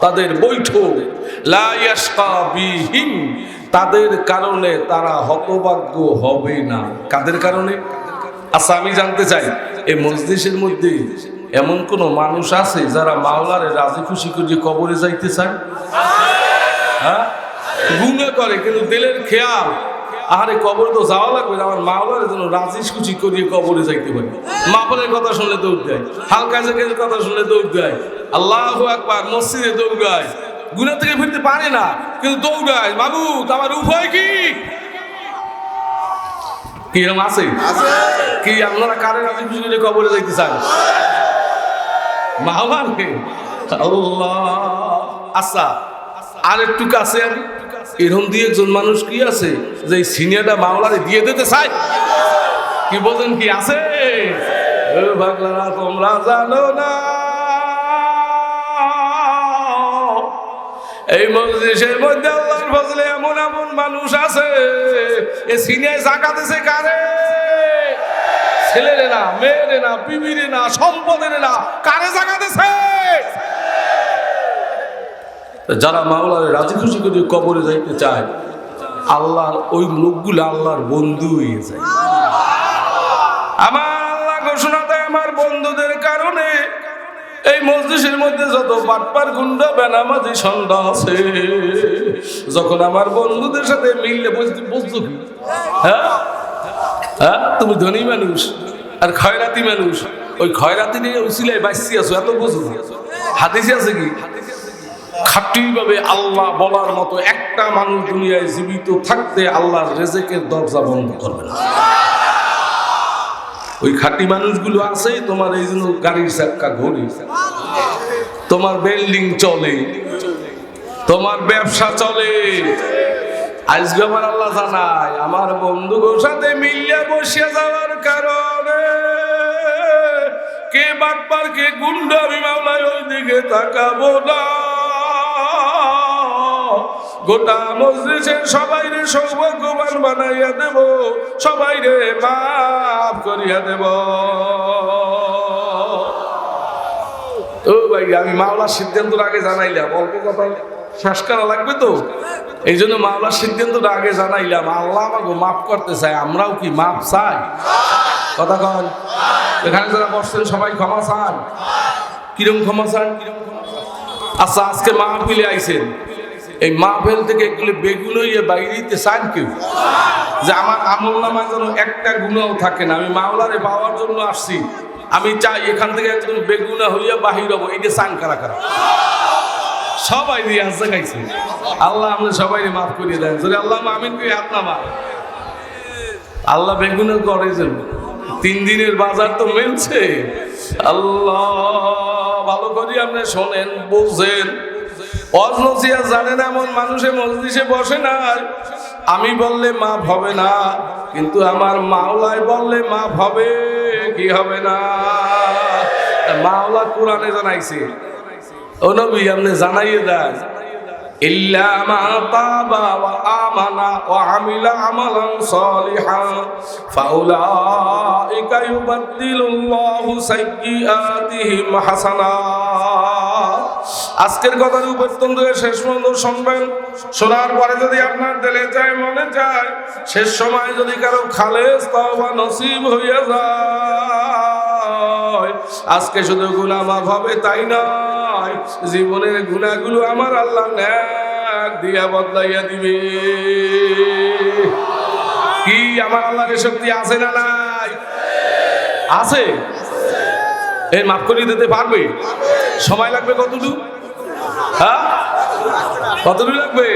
তাদের বৈঠক। তাদের কারণে তারা হতভাগ্য হবে না। কাদের কারণে? আচ্ছা আমি জানতে চাই এই মসজিদের মধ্যে এমন কোন মানুষ আছে যারা মাওলারে রাজি খুশি করে কবরে যাইতে চায়? হ্যাঁ? গুণে করে, কিন্তু দিলের খেয়াল। আহারে, কবরে তো যাওয়া লাগবে আমার মাওলার জন্য রাজি খুশি করিয়ে কবরে যাইতে পারি মাপনের কথা শুনলে দৌড় দেয়, হালকা জায়গার কথা শুনলে দৌড় দেয়। আল্লাহ আকবার মসজিদে দৌড়ায়। গুণা থেকে ফিরতে পারে না কিন্তু দৌড়ায়। বাবু আমার উভয় কি? কি এরকম আছে? কি আপনারা কারে রাজি খুশি কবরে যাইতে চান? আল্লাহ। আচ্ছা আর একটু কাছে আমি। এরকম দিয়ে একজন মানুষ কি আছে যে সিনিয়রটা মাওলারে দিয়ে দিতে চায়? কি বলেন কি আছে? তোমরা জানো না। এই মসজিদের মধ্যে আল্লাহর ফজলে এমন এমন মানুষ আছে। এ সিনিয়র জাকাতেছে কারে? ছেলেরে না, মেয়েরে না, বিবিরে না, সম্পদের না, কারে জাগাতেছে যারা মাওলারে রাজি খুশি করে কবরে যাইতে চায়, আল্লাহর ওই লোকগুলো আল্লাহর বন্ধু হয়ে যায়। মসজিদের মধ্যে যত বাটপার গুন্ডা, বেনামাজি সন্ধ্যা আছে। যখন আমার বন্ধুদের সাথে মিললে বুঝতে বুঝছ কি? হ্যাঁ? হ্যাঁ? তুমি ধনী মানুষ আর খয়রাতি মানুষ। ওই খয়রাতি নিয়ে উসিলায় বাঁচছি আছো, এত বুঝো হাদিসে আছে কি? খাটিভাবে আল্লাহ বলার মতো একটা মানুষ দুনিয়ায় জীবিত থাকতে আল্লাহর রেজেকের দরজা বন্ধ করবে না। ওই খাঁটি মানুষগুলো আছে, তোমার এই জন্য গাড়ির চাক্কা ঘড়ি। তোমার বিল্ডিং চলে, তোমার ব্যবসা চলে। আজকে আমার আল্লাহ জানায়, আমার বন্ধুগোর সাথে মিলিয়া বসিয়া যাওয়ার কারণে কে বাটপার কে গুন্ডা আমি মামলায় ওই দিকে তাকাবো না। গোটা মসজিদের সবাই রে সৌভাগ্যবান বানাইয়া দেব, সবাই রে মাফ করিয়া দেব। ও ভাই, আমি মাওলার সিদ্ধান্তর আগে জানাইলাম, অল্প কথা শেষ করা লাগবে তো? এই জন্য মাওলার সিদ্ধান্তটা আগে জানাইলাম, আল্লাহ আমাকে মাফ করতে চায়, আমরাও কি মাফ চাই? কথা কন। এখানে যারা বসছেন, সবাই ক্ষমা চান। কিরম ক্ষমা চান? আচ্ছা আজকে মাহফিলে আইছেন। এই মাহফিল থেকে এগুলো বেগুন বাইরে দিতে চান কেউ? যে আমার আমল নামায় যেন একটা গুণাও থাকে না। আমি মাওলারে পাওয়ার জন্য আসছি। আমি চাই এখান থেকে একজন বেগুনা হইয়া বাহির হব। এইটা চান কারা কারা? সবাই দিয়ে আসতে খাইছে। আল্লাহ আপনি সবাই মাফ করিয়ে দেন। যদি আল্লাহ আমিন করি, হাত নামা। আল্লাহ বেগুনের করে যেন তিন দিনের বাজার তো মিলছে। আল্লাহ, ভালো করি আপনি শোনেন, বুঝেন। অজনসিয়া জানে না এমন মানুষে বসে না আমি বললে, মা, ভাবে না। কিন্তু আমার মাওলায় বললে, মা, ভাবে, কি হবে না? মাওলা কোরআনে জানাইছে। ও নবী, আপনি জানাইয়ে দেন। ইল্লা আজকের কথার উপত্যন্ত শেষ পর্যন্ত শুনবেন, শোনার পরে যদি আপনার দিলে চায় মনে চায় শেষ সময় যদি কারও খালেজ তওবা নসিব হইয়া যায়। আজকে শুধু গুনাহ হবে তাই নয়, জীবনের গুণাগুলো আমার আল্লাহ ন্যাক দিয়া বদলাইয়া দিবে। কি আমার আল্লাহর শক্তি আছে না নাই? আছে। এই মাফ করিয়ে দিতে পারবে? সময় লাগবে কতটুকু? হ্যাঁ? কতটুকু লাগবে?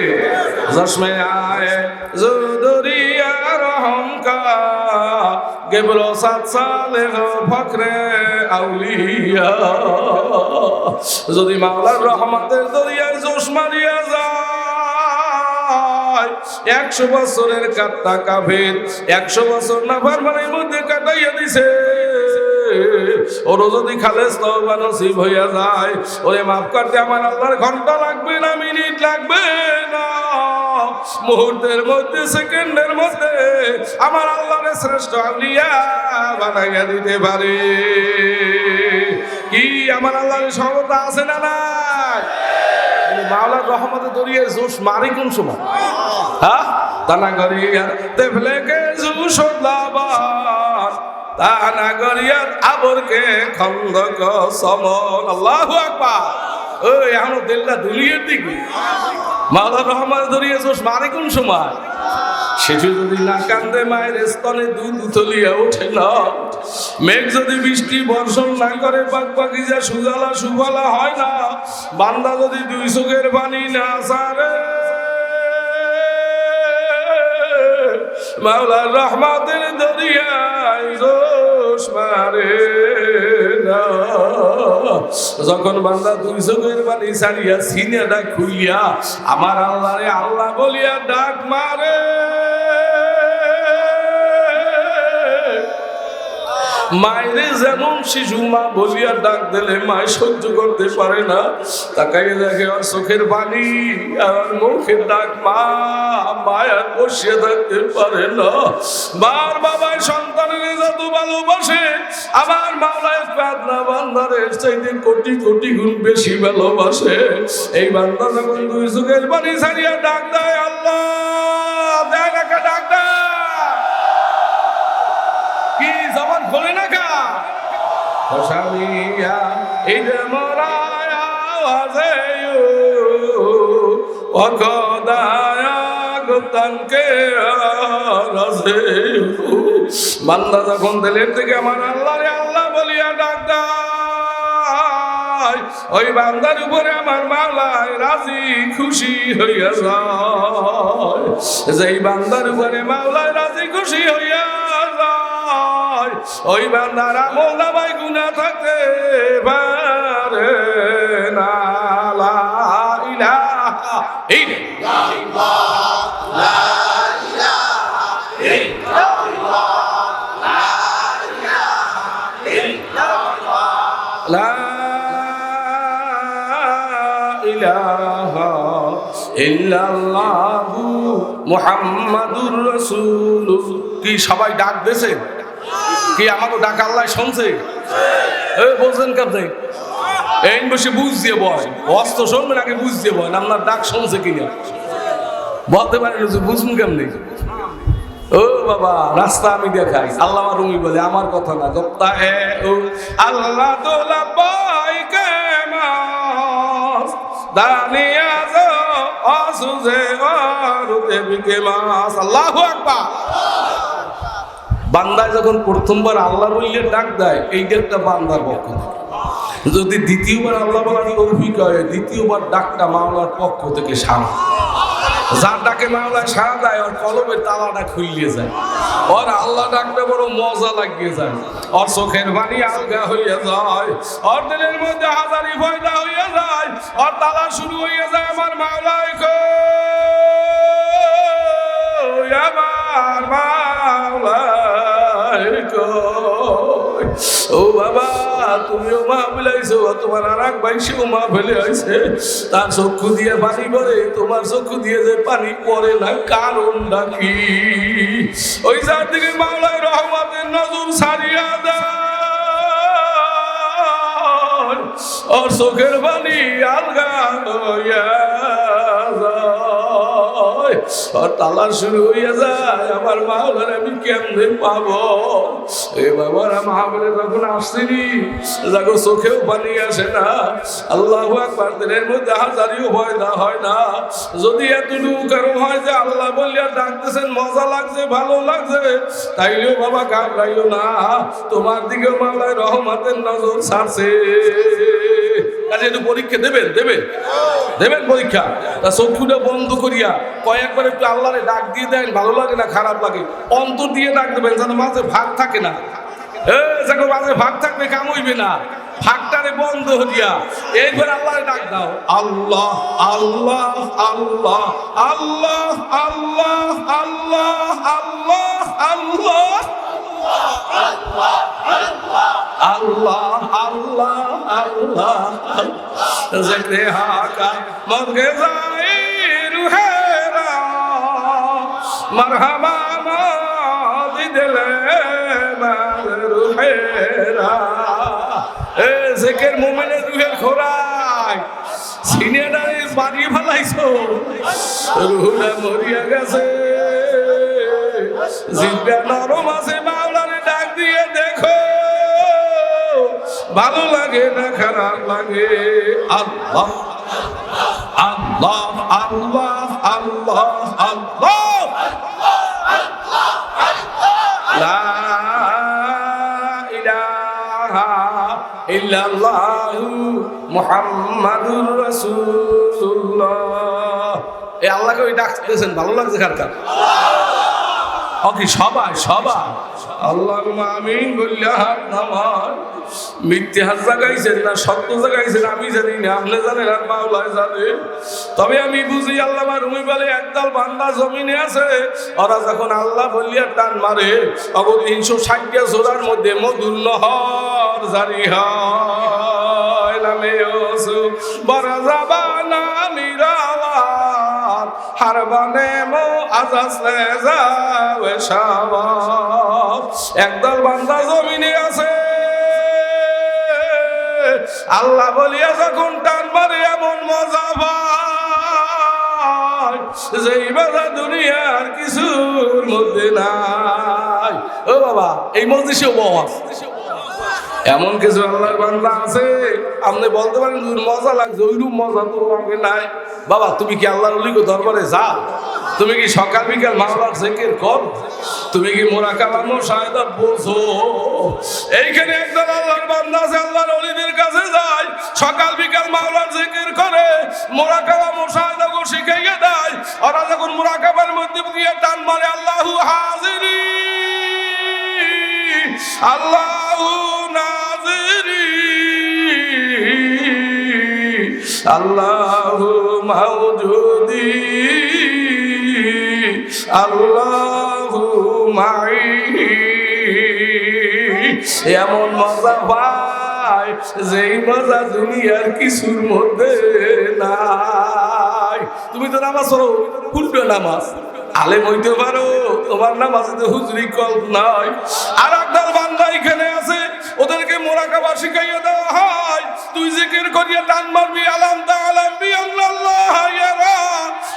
যদি মাওলার রহমতের দরিয়ায় জোশ মারিয়া যায়, একশো বছরের কাট্টা কাফের, একশো বছর না ফারমানের মধ্যে কাটাইয়া দিছে। ওরও যদি খালেস তওবা নসিব হইয়া যায়, ওরে মাফ করতে আমার আল্লাহর ঘণ্টা লাগবে না, মিনিট লাগবে না। মুহূর্তের মধ্যে, সেকেন্ডের মধ্যে আমার আল্লাহর শ্রেষ্ঠ আউলিয়া বানাইয়া দিতে পারে। কি আমার আল্লাহর ক্ষমতা আছে না নাই? মাওলার রহমতে দরিয়ে জোশ মারি কোন সময়? হ্যাঁ? তানা গরিয়া তেফলে কে জুস লাবার তানা গরিয়া আবরকে খন্দক সমন। আল্লাহু আকবার। ওই এখন দিল্লা দুলিয়ের দিকে। মাওলার রহমতে দরিয়ে জোশ মারি কোন সময়? শিশু যদি না কান্দে, মায়ের স্তনে দুধ উতলিয়া ওঠে না। মেঘ যদি বৃষ্টি বর্ষণ না করে পাক বাগিচা সুজালা সুফলা হয় না। বান্দা যদি দুই চোখের পানি না সারে মাওলার রহমাতের দরিয়ায় যখন বান্দা দুই চোখের পানি ছাড়িয়া সিনেটা খুলিয়া আমার আল্লাহরে আল্লাহ বলিয়া ডাক মারে। মায়েরে যেমন শিশু, মা বলিয়া ডাক দিলে মায় সহ্য করতে পারে না। তাকাইয়ে দেখে আর চোখের পানি আর মুখের ডাক মা মায়ার বসিয়ে থাকতে পারে না। বার বাবাই সন্তানের যত ভালোবাসে, আমার মাওলায় প্রার্থনা বান্দারের চাইতে কোটি কোটি গুণ বেশি ভালোবাসে। এই বান্দা যখন দুই চোখের পানি ছাড়িয়া ডাক দেয়, আল্লাহ দেখ একটা ডাক দেয়? মরায় আওয়াজে অকদায়া গুপ্তানকে রাজে বান্দা যখন দিলের থেকে আমার আল্লাহ আল্লাহ বলিয়া ডাক ওই বান্দার উপরে আমার মাওলায় রাজি খুশি হইয়া যায়। যেই বান্দার উপরে মাওলায় রাজি খুশি হইয়া যায় ওই বান্দার নামায় গুণা থাকতে পারে না। ইল্লাল্লাহ। মুহাম্মাদুর রাসূলুল্লাহ। কি সবাই ডাক দেছে কি আমাকে ডাক আল্লাহ শুনছে? বলছেন কাপড়ে এই বসে বুঝ দিয়ে বয়। অস্ত শুনবেন আগে বুঝ দিয়ে বয় আপনার ডাক শুনছে কিনা? বলতে পারেন যে বুঝব কেমনি? ও বাবা, রাস্তা আমি দেখাই। আল্লাহ রুমি বলে, আমার কথা না গপ্তা এ, ও। আল্লাহ তোলা পাই কে দানিয়া অসুজে অরুতে বিকে মাস। আল্লাহু আকবার। বান্দায় যখন প্রথমবার আল্লাহ বললে ডাক দেয় এইটা একটা বান্দার পক্ষ থেকে। যদি দ্বিতীয়বার আল্লাহ বলার তৌফিক হয়, দ্বিতীয়বার ডাকটা মাওলার পক্ষ থেকে সারা। যার ডাকে মাওলা সারা দেয়, ওর কলমের তালাটা খুলিয়ে যায়। ওর আল্লাহ ডাকতে বড় মজা লাগিয়ে যায়। ওর চোখের বাড়ি আলগা হইয়া যায়। ওর দিলের মধ্যে হাজারি ফয়দা হইয়া যায়। ওর তালা শুরু হইয়া যায়, আমার মাওলায় কই? আমার মাওলায় ও বাবা, তুমিও মা বিলাইছো তোমার আর এক ভাই সেও মা ফেলে আইছে তার চক্ষু দিয়ে পানি পড়ে, তোমার চক্ষু দিয়ে যে পানি পড়ে না কারণ নাকি ওই যার দিকে মাওলায় রহমতের নজর সারিয়া দেয় ওর চোখের পানি আলগা হইয়া তালা শুরু হইয়া যায়, আমার মাওলার আমি কেমনে পাব? এ বাবার মাহবুলে যখন আসছিনি দেখো চোখেও পানি আসে না। আল্লাহ একবার দিনের মধ্যে হাজারিও ভয় না, হয় না। যদি এতটুকু কারণ হয় যে আল্লাহ বললিয়া ডাকতেছেন, মজা লাগছে, ভালো লাগছে, তাইলেও বাবা ঘাবড়াইও না। তোমার দিকেও মাওলায় রহমতের নজর ছাড়ছে। কাজে একটু পরীক্ষা দেবেন দেবেন? দেবেন পরীক্ষা? তা চক্ষুটা বন্ধ করিয়া কয়েকবার একটু আল্লাহরে ডাক দিয়ে দেন, ভালো লাগে না, খারাপ লাগে? অন্তর দিয়ে ডাক দেবেন যেন মাঝে ভাগ থাকে না। দেখো মাঝে ভাগ থাকবে, কাম হইবে না। ফাঁকটারে বন্ধ হইয়া এইবার আল্লাহ ডাক দাও। আল্লাহ আল্লাহ আল্লাহ আল্লাহ আল্লাহ আল্লাহ আল্লাহ আল্লাহ। আল্লাহ আল্লাহ আল্লাহ জিক্রে হাকা মরগে যাই রুহেরা মারহাবা মাদি দিলে মার মরিয়া গেছে আছে ভালো লাগে না, খারাপ লাগে। আল্লাহ আল্লাহ আল্লাহ আল্লাহ আল্লাহ। লা ইলাহা এই আল্লাহকে ওই ডাকতেছেন, ভালো লাগছে কার কার? ওকে সবাই সবাই। আল্লাহ আমিন বললে হাত নামায় মিথ্যে হাত জাগাইছেন না, সত্য জাগাইছেন, আমি জানি না আপনি জানেন আর মাওলায় জানেন তবে আমি বুঝি আল্লাহ রুমি বলে, একদল বান্দা জমিনে আছে, ওরা যখন আল্লাহ বলিয়া টান মারে তখন তিনশো ষাটটা জোড়ার মধ্যে মধুর নহর জারি হয়। নামে বড় জাবানা একদল বান্দা জমিনে আছে। আল্লাহ বলিয়া যখন টান মারে এমন মজা যেই মজা দুনিয়ার কিছুর মধ্যে নাই। ও বাবা, এই মসজিষেও বাবা এমন কিছু আল্লাহর বান্দা আছে আপনি বলতে পারেন "হুজুর, মজা লাগছে ওইরূপ মজা তো আমাকে নাই। বাবা তুমি কি আল্লাহর অলিকে দরবারে যাও? তুমি কি সকাল বিকাল মাওলার জেকের কর? তুমি কি মোরা কালামো সায়দা বোঝো এইখানে একদল আল্লাহর বান্দা আছে আল্লাহর অলিদের কাছে যায় সকাল বিকাল মাওলার জেকের করে মোরা কালামো সায়দা গো শিখাইয়া দেয়। ওরা যখন মোরাকাবার মধ্যে গিয়ে টান মারে আল্লাহু হাজিরি। আল্লাহু নাজিরি। আল্লাহু মাউজুদি। আল্লাহু মাই এমন মজা পায় যেই মজা দুনিয়ার কিছুর মধ্যে নাই। তুমি তো নামাজ পড়ো উল্টো নামাজ। আলেম হইতে পারো, তোমার নামাজে হুজুরি কল নাই আর একদল বান্দা এখানে আছে, ওদেরকে মোরাকাবা শিখাইয়া দেওয়া হয়। তুই জিকির করিয়া টান মারবি, আলাম তা আলাম বি আল্লাহ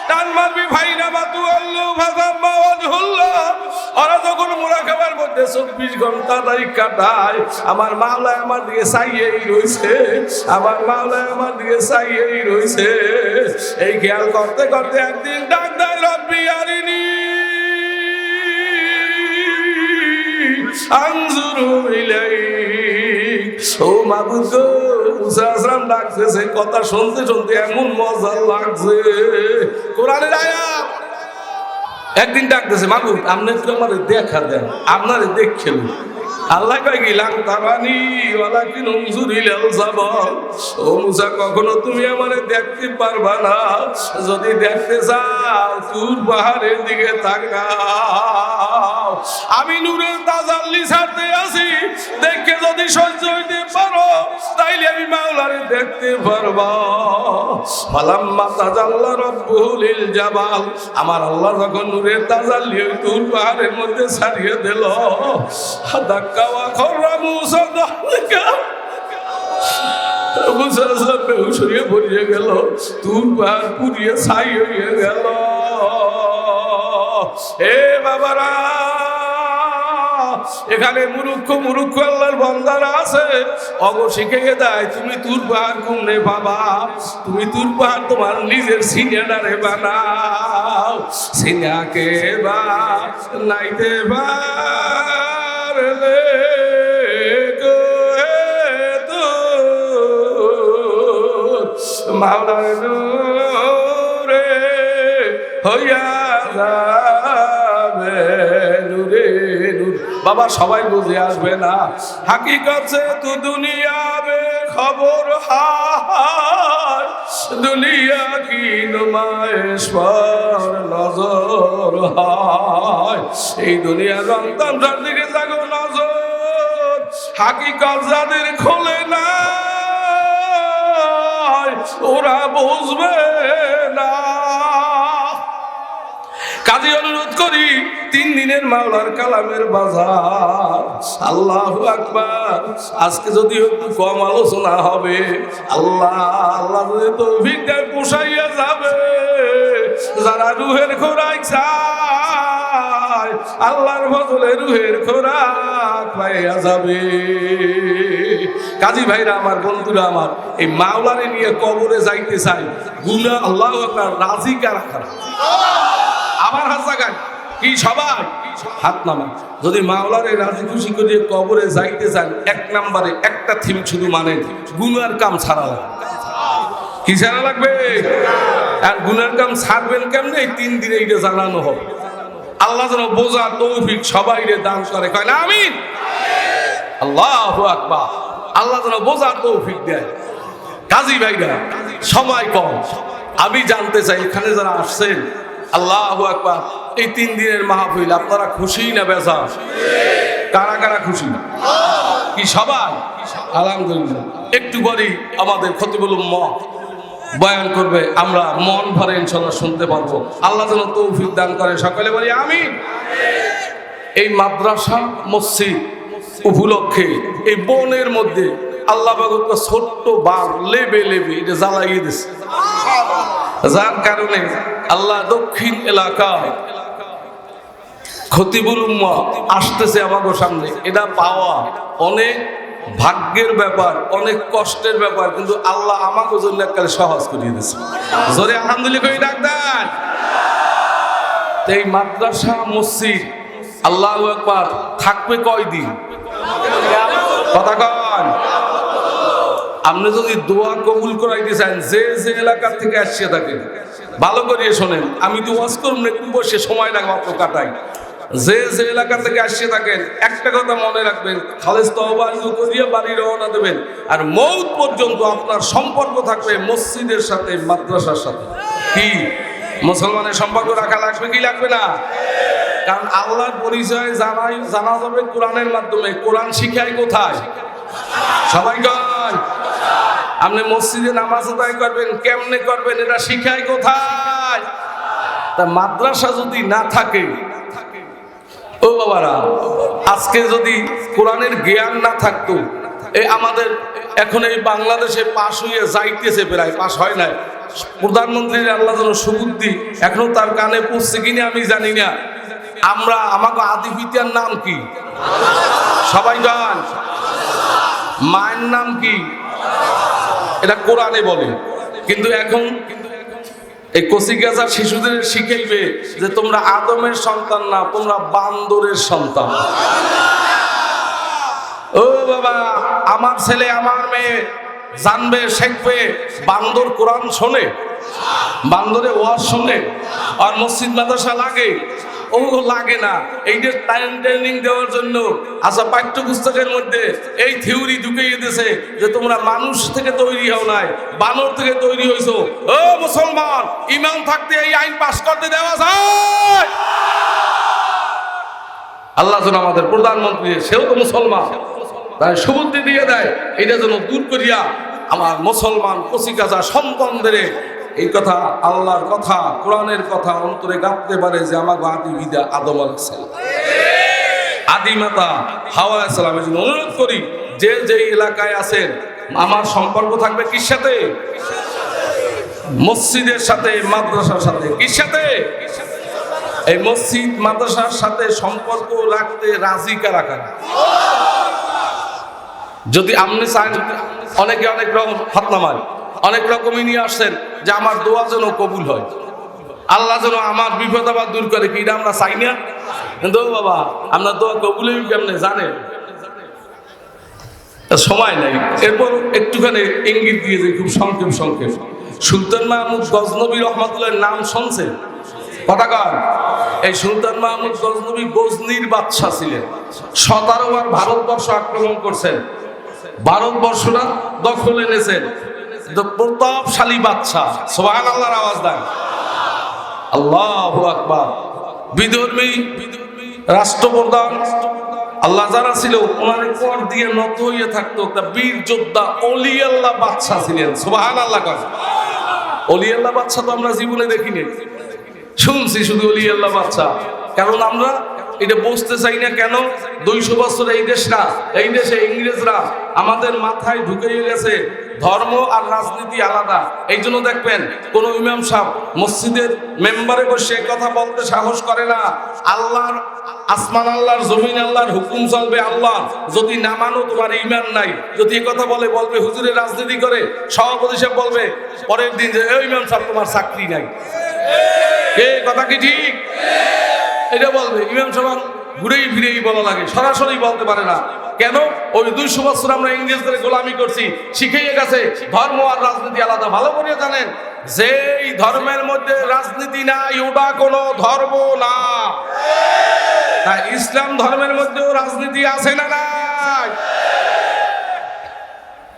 টান মারবি ভাই না বা বাতু আল্লু ভাজাম মাওয়াজহুল্লাহ ওরা যখন মোরাকাবার মধ্যে চব্বিশ ঘণ্টা তারিখ কাটায়, আমার মাওলায় আমার দিকে চাইয়েই রয়েছে আমার মাওলায় আমার দিকে চাইয়েই রয়েছে এই খেয়াল করতে করতে একদিন ডাক দেয়, রব্বি আরিনি আনজুরু ইলাইক। ও মাবুদ কথা শুনতে শুনতে এমন মজা লাগছে। কোরআনের আয়াত একদিন ডাকতেছে, মাবুদ, আপনি একটু আমার দেখা দেন, আপনারে দেখছিল আল্লাহ কয় গিলাম তারানি ওয়ালা কি নমজুরিল জাবাল। ও মুসা, কখনো তুমি আমারে দেখতে পারবা না। যদি দেখতে চাও তুর পাহাড়ের দিকে তাকাও। আমি নূরের তাজাল্লি ছাড়তে আছি। দেখে যদি সহ্য হইতে পারো, তাইলে আমি মাওলারে দেখতে পারবা। ফালাম্মা তাজাল্লা রব্বুল জাবাল। আমার আল্লাহ যখন নূরের তাজাল্লি তুর পাহাড়ের মধ্যে ছাড়িয়ে দিল ধাক্কা ওয়া খররা মুসা দাহলিকা মুসা বেহুশ হয়ে পড়িয়ে গেল তুর পাহাড় পুড়িয়ে ছাই হয়ে গেল এ বাবারা এখানে মুরুক্ষ মুরুক্ষ আল্লাহর বন্দারা আছে। অগ শিখে দেয়, তুমি তুর পাহাড় কুমনে বাবা, তুমি তুর পাহাড় তোমার নিজের সিনেটারে বানাও। সিনাকে বা, নাইতে পারলে মাওলার নূরে হইয়া যাবে নূরে নূর। বাবা, সবাই বুঝে আসবে না। হাকিকত তু দুনিয়া মে খবর হায় দুনিয়া কি নুমায়েশ নজর হায় এই দুনিয়া রং দিকে জাগো নজর। হাকিকত যাদের খোলে না ওরা বুঝবে না। কাজে অনুরোধ করি, তিন দিনের মাওলার কালামের বাজার। আল্লাহ আকবার। আজকে যদি একটু কম আলোচনা হবে, আল্লাহ আল্লাহ যদি তৌফিকটাই পোষাইয়া যাবে। যারা রুহের খোরাক চায়, আল্লাহর বদলে রুহের খোরাক পাইয়া যাবে। কাজী ভাইরা আমার, বন্ধুরা আমার, এই মাওলারে নিয়ে কবরে যাইতে চাই গুনা আল্লাহ আকবার, রাজি কারা আবার হাত জাগান কি সবাই? হাত নামা যদি মাওলারে রাজি খুশি করে কবরে যাইতে চান, এক নম্বরে একটা থিম শুধু মানে গুনার কাম ছাড়া কি ছাড়া লাগবে? আর গুনার কাম ছাড়বেন কেমনে? এই তিন দিনে এটা জানানো হবে আল্লাহ যেন বোঝা তৌফিক সবাই দান করে। কয় না, আমিন? আল্লাহ আকবার। আল্লাহ যেন বোঝা তৌফিক দেয়। কাজী ভাইরা, সময় কম। আমি জানতে চাই, এখানে যারা আসছেন, আল্লাহ আকবার, এই তিন দিনের মাহফিল, আপনারা খুশি না বেজা কারা কারা খুশি? কি সবাই? আলহামদুলিল্লাহ। একটু পরেই আমাদের ক্ষতিবল মত বয়ান করবে, আমরা মন ভরে ইনশাল্লাহ শুনতে পারব। আল্লাহ যেন তৌফিক দান করে, সকলে বলি আমি এই মাদ্রাসা, মসজিদ উপলক্ষে এই বনের মধ্যে আল্লাহ বাবুকে ছোট্ট বার লেবে লেবে এটা জ্বালাইয়ে দিছে। যার কারণে আল্লাহ দক্ষিণ এলাকায় আসতেছে আমাদের সামনে। এটা পাওয়া অনেক ভাগ্যের ব্যাপার, অনেক কষ্টের ব্যাপার, কিন্তু আল্লাহ আমাকে জন্য এককালে সহজ করিয়ে দিয়েছে জোরে আলহামদুলিল্লাহ ডাক্তার? এই মাদ্রাসা, মসজিদ, আল্লাহ একবার থাকবে কয়দিন? কথা কন। আপনি যদি দোয়া কবুল করাইতে চান, যে যে এলাকার থেকে আসছে থাকেন ভালো করে শোনেন, আমি তো ওয়াজ করুন, একটু বসে সময় লাগবে আপনার কাটাই যে যে এলাকা থেকে আসছে থাকেন একটা কথা মনে রাখবেন, খালেজ তহবাজ করিয়া বাড়ি রওনা দেবেন, আর মৌত পর্যন্ত আপনার সম্পর্ক থাকবে মসজিদের সাথে, মাদ্রাসার সাথে। কি? মুসলমানের সম্পর্ক রাখা লাগবে কি লাগবে না? কারণ আল্লাহর পরিচয় জানাই জানা যাবে কোরআনের মাধ্যমে। কোরআন শিখায় কোথায়? সবাই গণ আপনি মসজিদে নামাজ আদায় করবেন, কেমনে করবেন, এটা শিখায় কোথায়? তা মাদ্রাসা যদি না থাকে, ও বাবারা, আজকে যদি কোরআনের জ্ঞান না থাকতো এই আমাদের এখন এই বাংলাদেশে পাশ হয়ে যাইতেছে প্রায়, পাশ হয় নাই। প্রধানমন্ত্রীর আল্লাহ যেন সুবুদ্ধি এখনও তার কানে পড়ছে কিনা আমি জানি না। আমরা আমাকে আদি পিতার নাম কি? সবাই গান। মায়ের নাম কি? এটা কোরআনে বলে। কিন্তু এখন, এই কচি গাছার শিশুদের শিখাইবে যে তোমরা আদমের সন্তান না, তোমরা বান্দরের সন্তান। ও বাবা, আমার ছেলে, আমার মেয়ে জানবে, শিখবে, বান্দর কোরআন শোনে, বান্দরে ওয়াজ শোনে, আর মসজিদ, মাদ্রাসা লাগে। ও লাগে না। এই যে টাইম ট্রেনিং দেওয়ার জন্য আচ্ছা পাঠ্যপুস্তকের মধ্যে এই থিওরি ঢুকিয়ে দিয়েছে যে তোমরা মানুষ থেকে তৈরি হও নাই, বানর থেকে তৈরি হইছো। ও মুসলমান, ইমাম থাকতে এই আইন পাস করতে দেওয়া যায়। আল্লাহ যেন আমাদের প্রধানমন্ত্রী, সেও তো মুসলমান, তাই সুবুদ্ধি দিয়ে দেয়, এটা যেন দূর করিয়া আমার মুসলমান কচিকাচা সন্তানদের এই কথা আল্লাহর কথা, কোরআনের কথা অন্তরে গাঁথতে পারে যে আমার আদি বিদা আদম আলাইসালাম আদি মাতা হাওয়া আলাইসালামের জন্য অনুরোধ করি, যে যে এলাকায় আছেন, আমার সম্পর্ক থাকবে কির সাথে? মসজিদের সাথে, মাদ্রাসার সাথে কির সাথে? এই মসজিদ, মাদ্রাসার সাথে সম্পর্ক রাখতে রাজি কারা কারা? যদি আপনি চান, অনেকে অনেক রকম হাত নামান অনেক রকমই নিয়ে আসছেন যে আমার দোয়া যেন কবুল হয়। আল্লাহ যেন আমার বিপদ আবার দূর করে। কি এটা আমরা চাই না? কিন্তু বাবা, আপনার দোয়া কবুল হইবে কেমনে জানেন? সময় নাই। এরপর একটুখানি ইঙ্গিত দিয়ে যে খুব সংক্ষেপ সংক্ষেপ। সুলতান মাহমুদ গজনবী রহমতুল্লাহ নাম শুনছেন? কথা কর এই সুলতান মাহমুদ গজনবী গজনির বাদশাহ ছিলেন। সতেরো বার ভারতবর্ষ আক্রমণ করছেন। ভারতবর্ষটা দখল এনেছেন। প্রতাপশালী বাচ্চা সোহান আল্লাহর আওয়াজ দেন। আল্লাহ আকবার। বিধর্মী রাষ্ট্রপ্রধান। আল্লাহ যারা ছিল, ওনার পর দিয়ে নত হইয়ে থাকতো। একটা বীর যোদ্ধা অলি আল্লাহ বাচ্চা ছিলেন। সোহান আল্লাহ অলি আল্লাহ বাচ্চা তো আমরা জীবনে দেখিনি। শুনছি শুধু অলি আল্লাহ বাচ্চা কারণ আমরা এটা বুঝতে চাই না কেন? দুইশো বছর এই দেশ না, এই দেশে ইংরেজরা আমাদের মাথায় ঢুকে গেছে। ধর্ম আর রাজনীতি আলাদা। এই জন্য দেখবেন, কোন ইমাম সাহেব মসজিদের মেম্বারে বসে কথা বলতে সাহস করে না। আল্লাহর আসমান আল্লাহর, জমিন আল্লাহর, হুকুম চলবে আল্লাহ যদি না মানো, তোমার ইমান নাই। যদি কথা বলে, বলবে, হুজুরে রাজনীতি করে, সভাপতি সাহেব বলবে, পরের দিন যে, "এই ইমাম সাহেব, তোমার চাকরি নাই। এ কথা কি ঠিক? এটা বলবে, ইমাম সাহেব ঘুরেই ফিরেই বলা লাগে, সরাসরি বলতে পারে না। কেন? ওই দুইশো বছর আমরা ইংরেজদের গোলামি করছি। শিখিয়ে গেছে, ধর্ম আর রাজনীতি আলাদা। ভালো করে জানেন, যেই ধর্মের মধ্যে রাজনীতি নাই, ওটা কোনো ধর্ম না। তাই ইসলাম ধর্মের মধ্যেও রাজনীতি আছে না নাই?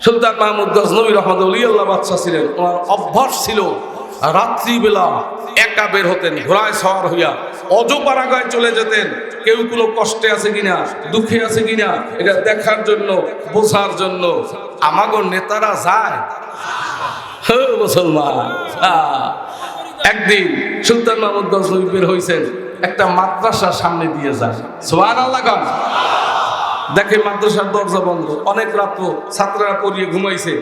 সুলতান মাহমুদ গজনবী রহমদুল্লাহ বাদশাহ ছিলেন। ওনার অভ্যাস ছিল, রাত্রিবেলা একা বের হতেন, ঘোড়ায় সওয়ার হইয়া অজপাড়াগায় চলে যেতেন। কেউ কোনো কষ্টে আছে কিনা, দুঃখে আছে কিনা, এটা দেখার জন্য, বোঝার জন্য। আমাগো নেতারা যায়। মুসলমান। একদিন সুলতান মাহমুদ গজনবী বের হয়েছেন একটা মাদ্রাসার সামনে দিয়ে যায়। সোহান আল্লাহ দেখে মাদ্রাসার দরজা বন্ধ। অনেক রাত্র ছাত্ররা পড়িয়ে ঘুমাইছে।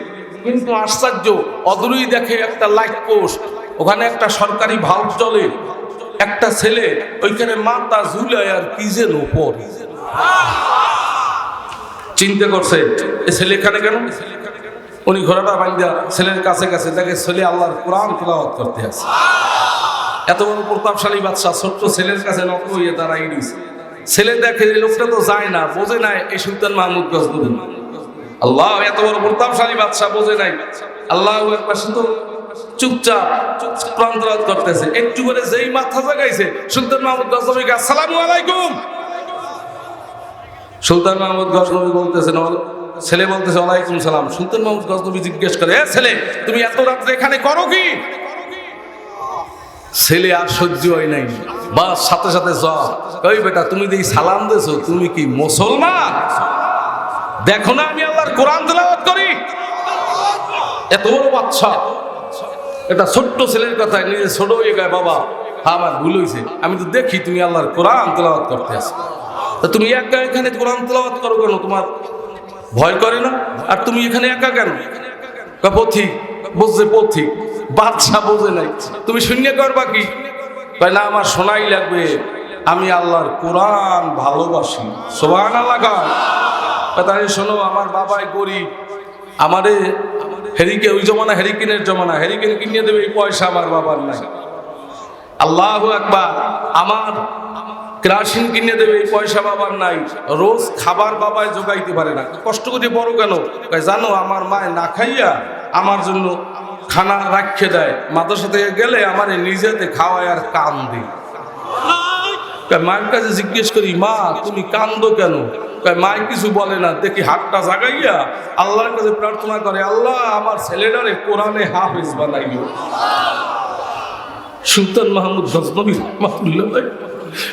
কিন্তু আশ্চর্য, অদূরেই দেখে একটা লাইট পোস্ট। ওখানে একটা সরকারি ভাল্ব চলে একটা ছেলে, ওইখানে মাথা ঝুলায় আর কি যেন চিন্তা করছে, এ ছেলে এখানে কেন? উনি ঘোড়াটা বান্ধা ছেলের কাছে কাছে তাকে ছেলে আল্লাহর কোরআন তেলাওয়াত করতে আছে। এত বড় প্রতাপশালী বাচ্চা ছোট্ট ছেলের কাছে নত হইয়ে দাঁড়াই দিয়েছে ছেলে দেখে লোকটা তো যায় না, বোঝে নাই এই সুলতান মাহমুদ গজনবী। আল্লাহ, এত বড় প্রতাপশালী বাচ্চা বোঝে নাই। আল্লাহ একবার শুধু চুপচাপ প্রান্তরাত করতেছে। একটু করে যেই মাথা জাগাইছে, সুলতান মাহমুদ আসসালামু আলাইকুম। সুলতান মাহমুদ গজনবী বলতেছেন ছেলে বলতেছে, ওয়ালাইকুম সালাম। সুলতান মাহমুদ গজনবী জিজ্ঞেস করে, এ ছেলে, তুমি এত রাত্রে এখানে করো কি? ছেলে আর সহ্য হয় নাই। বা সাথে সাথে জ্বর। ওই বেটা, তুমি যে সালাম দেছো তুমি কি মুসলমান? দেখো না, আমি আল্লাহর কোরআন তেলাওয়াত করি। এত বড় বাচ্চা এটা ছোট্ট ছেলের কথা, নিজে ছোট হয়ে গায় বাবা হ্যাঁ আমার ভুল হয়েছে আমি তো দেখি তুমি আল্লাহর কোরআন তেলাওয়াত করতে আসো তা তুমি একা এখানে কোরআন তেলাওয়াত করো কেন? তোমার ভয় করে না? আর তুমি এখানে একা কেন? পথিক বুঝছে পথিক বাচ্চা বোঝে নাই। তুমি শূন্য করবা কি? কয়, না, আমার শোনাই লাগবে। আমি আল্লাহর কোরআন ভালোবাসি। সোহান আল্লাহ তাই শোনো, আমার বাবাই গরিব। আমারে হেরিকে ওই জমানা, হেরিকেনের জমানা, হেরিকেন কিনে দেবে, এই পয়সা আমার বাবার নাই। আল্লাহ একবার আমার কেরাসিন কিনে দেবে, এই পয়সা বাবার নাই। রোজ খাবার বাবায় জোগাইতে পারে না। কষ্ট করে বড় কেন? জানো, আমার মায় না খাইয়া আমার জন্য খানা রাখে দেয়। মাদ্রাসা থেকে গেলে আমার নিজেতে খাওয়ায় আর কান দিই মায়ের কাছে জিজ্ঞেস করি, মা, তুমি কান্দো কেন? কয়, মায় কিছু বলে না দেখি হাতটা জাগাইয়া আল্লাহর কাছে প্রার্থনা করে আল্লাহ আমার ছেলেটারে কোরআনে হাফেজ বানাইও সুলতান মাহমুদ গজনবী রহমাতুল্লাহ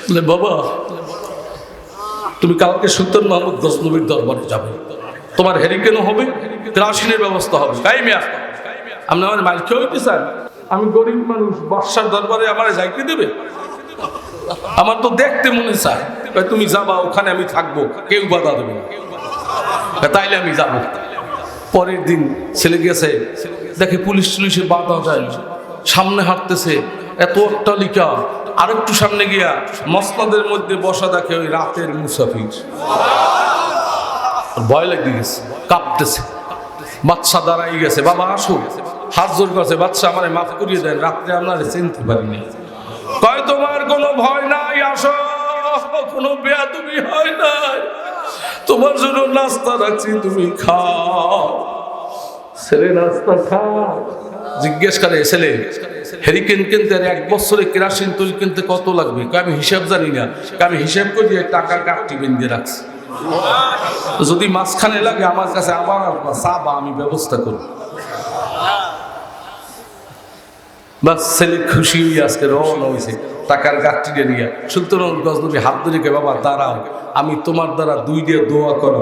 বলে বাবা তুমি কালকে সুলতান মাহমুদ গজনবীর দরবারে যাবে। তোমার হেরিকেনও হবে ক্রাসিনের ব্যবস্থা হবে। তাই মিয়া আপনি আমার মাইকে হইতে চান? আমি গরিব মানুষ বর্ষার দরবারে আমার যাইতে দেবে? আমার তো দেখতে মনে চায়। তুমি যাবা, ওখানে আমি থাকব। কেউ বাধা দেবে তাইলে আমি যাব। পরের দিন ছেলে গেছে, দেখে পুলিশ টুলিশে বাধা যায়। সামনে হাঁটতেছে, এত অট্টালিকা। আরেকটু সামনে গিয়া মসনাদের মধ্যে বসা দেখে ওই রাতের মুসাফির। ভয় লেগে গেছে, কাঁপতেছে। বাচ্চা দাঁড়াই গেছে, বাবা, আসো। হাত জোর করছে, বাচ্চা, আমারে মাফ করিয়ে দেন, রাত্রে আপনারে চিনতে পারিনি। কয়, তোমার কোনো ভয় নাই, আসো। কোনো বেয়াদুমি হয় নাই। তোমার জন্য নাস্তা রাখছি, তুমি খাও। ছেলে, নাস্তা খাও। জিজ্ঞেস করে, ছেলে হেরিকেন কিনতে এক বছরে কেরাসিন তৈরি কিনতে কত লাগবে? আমি হিসাব জানি না। আমি হিসাব করি টাকা কাটটি বেঁধে রাখছি। যদি মাঝখানে লাগে, আমার কাছে আবার চাবা, আমি ব্যবস্থা করব। বাস ছেলে খুশি হয়ে আজকে রওনা হয়েছে টাকার গাছটিকে নিয়ে। সুতরাং গজনবী হাত ধরে বাবা, দাঁড়াও, আমি তোমার দ্বারা দুই দিয়ে দোয়া করো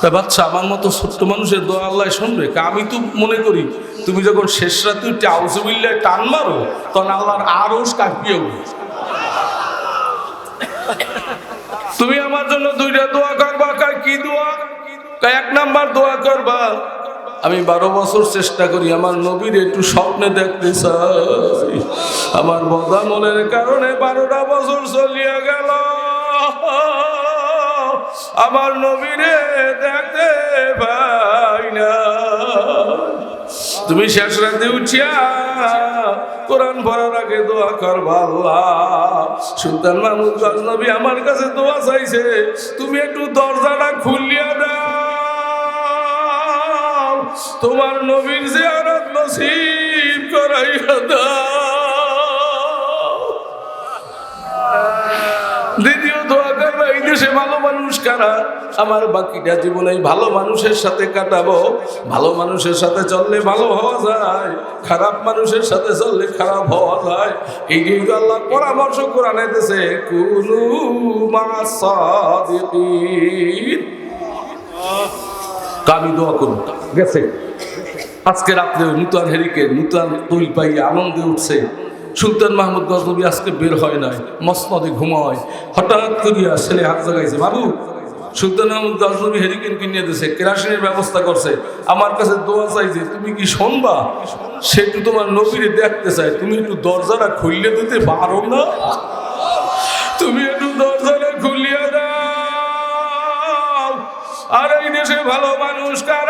তা বাচ্চা, আমার মতো ছোট্ট মানুষের দোয়া আল্লাহ শুনবে। আমি তো মনে করি, তুমি যখন শেষ রাতে উঠে আউজবিল্লায় টান মারো, তখন আল্লাহর আরও কাঁপিয়ে উঠবে। তুমি আমার জন্য দুইটা দোয়া করবা? কার কি দোয়া? এক নাম্বার দোয়া করবা? আমি বারো বছর চেষ্টা করি, আমার নবীর একটু স্বপ্নে দেখতে চাই। আমার বদা মনের কারণে বারোটা বছর চলিয়ে গেল। আমার নবীরে দেখতে পাই না। তুমি শেষ রাতে উঠিয়া কোরআন পড়ার আগে দোয়া করবা আল্লাহ। সুলতান মাহমুদ গজনবী আমার কাছে দোয়া চাইছে, তুমি একটু দরজাটা খুলিয়া তোমার নবীর জিয়ারত নসিব করাইয়া দাও। দ্বিতীয় দোয়া ভালো মানুষ কারা? আমার বাকিটা ভালো মানুষের সাথে কাটাবো। ভালো মানুষের সাথে চললে ভালো হওয়া যায়, খারাপ মানুষের সাথে চললে খারাপ হওয়া যায়। এই যে পরামর্শ দোয়া করুন। গেছে। আজকে রাত্রে নূতন হেরিকে নূতন তৈল পাইয়া আনন্দে উঠছে। সুলতান মাহমুদ গজনবী আজকে বের হয় নাই, মসনদে ঘুমায়। হঠাৎ করিয়া ছেলে হাত জাগাইছে, বাবু, সুলতান মাহমুদ গজনবী হেরিকেন কিনিয়ে দিয়েছে কেরাসিনের ব্যবস্থা করছে। আমার কাছে দোয়া চাইছে তুমি কি শুনবা? সে একটু তোমার নবীরে দেখতে চাই। তুমি একটু দরজাটা খুললে দিতে পারো না? তুমি একটু দরজাটা খুলিয়া দাও। আর এই দেশে ভালো মানুষ কারা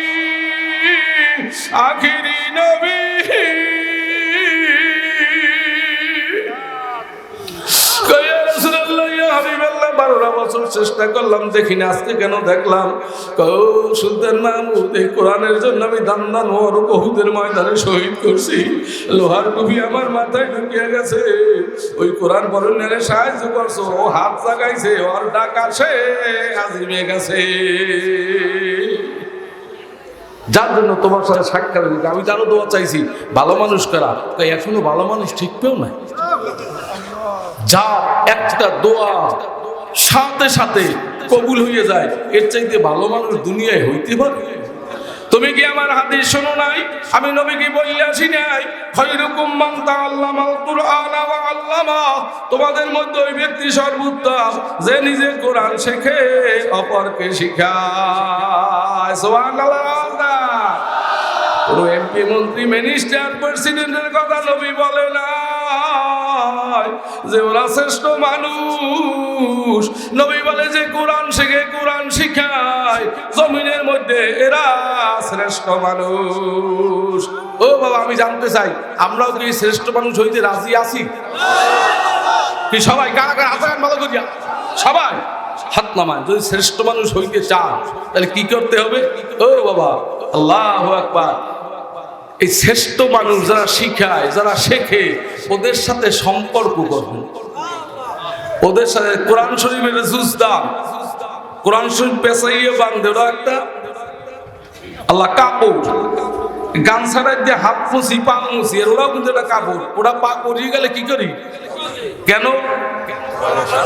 আখিরি নবী। বারোটা বছর চেষ্টা করলাম, দেখি না কেন দেখলাম। সুলতান মাহমুদ, এই কোরআনের জন্য আমি দান দান ওর বহুদের ময়দানে শহীদ করছি। লোহার টুপি আমার মাথায় ঢুকিয়ে গেছে। ওই কোরআন পরণের সাহায্য করছ, ও হাত জাগাইছে, ওর ডাক আসে, আজিমে গেছে। যার জন্য তোমার সাথে সাক্ষাৎ হয়েছে, আমি তারও দোয়া চাইছি ভালো মানুষ করা। তাই এখনও ভালো মানুষ ঠিক পেও নাই। যা একটা দোয়া সাথে সাথে কবুল হয়ে যায় এর চাইতে ভালো মানুষ দুনিয়ায় হইতে পারে। তুমি কি আমার হাদিস শোনো নাই? আমি নবীকে আসি নাই, খৈরুকুম ওয়া আল্লামা। তোমাদের মধ্যে ওই ব্যক্তি সর্বোত্তম, যে নিজে কোরআন শেখে, অপরকে শিখায়। সুবহানাল্লাহ কোনো এমপি, মন্ত্রী মিনিস্টার প্রেসিডেন্টের কথা নবী বলে না যে ওরা শ্রেষ্ঠ মানুষ। নবী বলে কোরআন শেখে, কোরআন শিখায়। জমিনের মধ্যে এরা শ্রেষ্ঠ মানুষ। ও বাবা, আমি জানতে চাই, আমরাও কি শ্রেষ্ঠ মানুষ হইতে রাজি আছি? কি সবাই কারা কারা হাতে ভালো করিয়া সবাই, হাত নামায়। যদি শ্রেষ্ঠ মানুষ হইতে চান, তাহলে কি করতে হবে? ও বাবা, আল্লাহ আকবার। এই শ্রেষ্ঠ মানুষ যারা শিখায়, যারা শেখে, ওদের সাথে সম্পর্ক করবে ওদের সাথে কোরআন শরীফের জুজদান। কোরআন শরীফ পেশাইয়ে বান্ধে ওরা একটা? আল্লাহ কাপড়। গান ছাড়াই দিয়ে হাত মুছি, পা মুছি আর ওরাও কিন্তু একটা কাপড়। ওরা পা করিয়ে গেলে কি করি? কেন?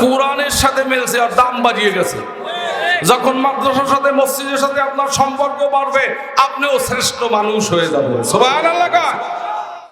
কোরআনের সাথে মেলছে আর দাম বাড়িয়ে গেছে। যখন মাদ্রাসার সাথে, মসজিদের সাথে আপনার সম্পর্ক বাড়বে, আপনিও শ্রেষ্ঠ মানুষ হয়ে যাবেন। সবাই আল্লাহ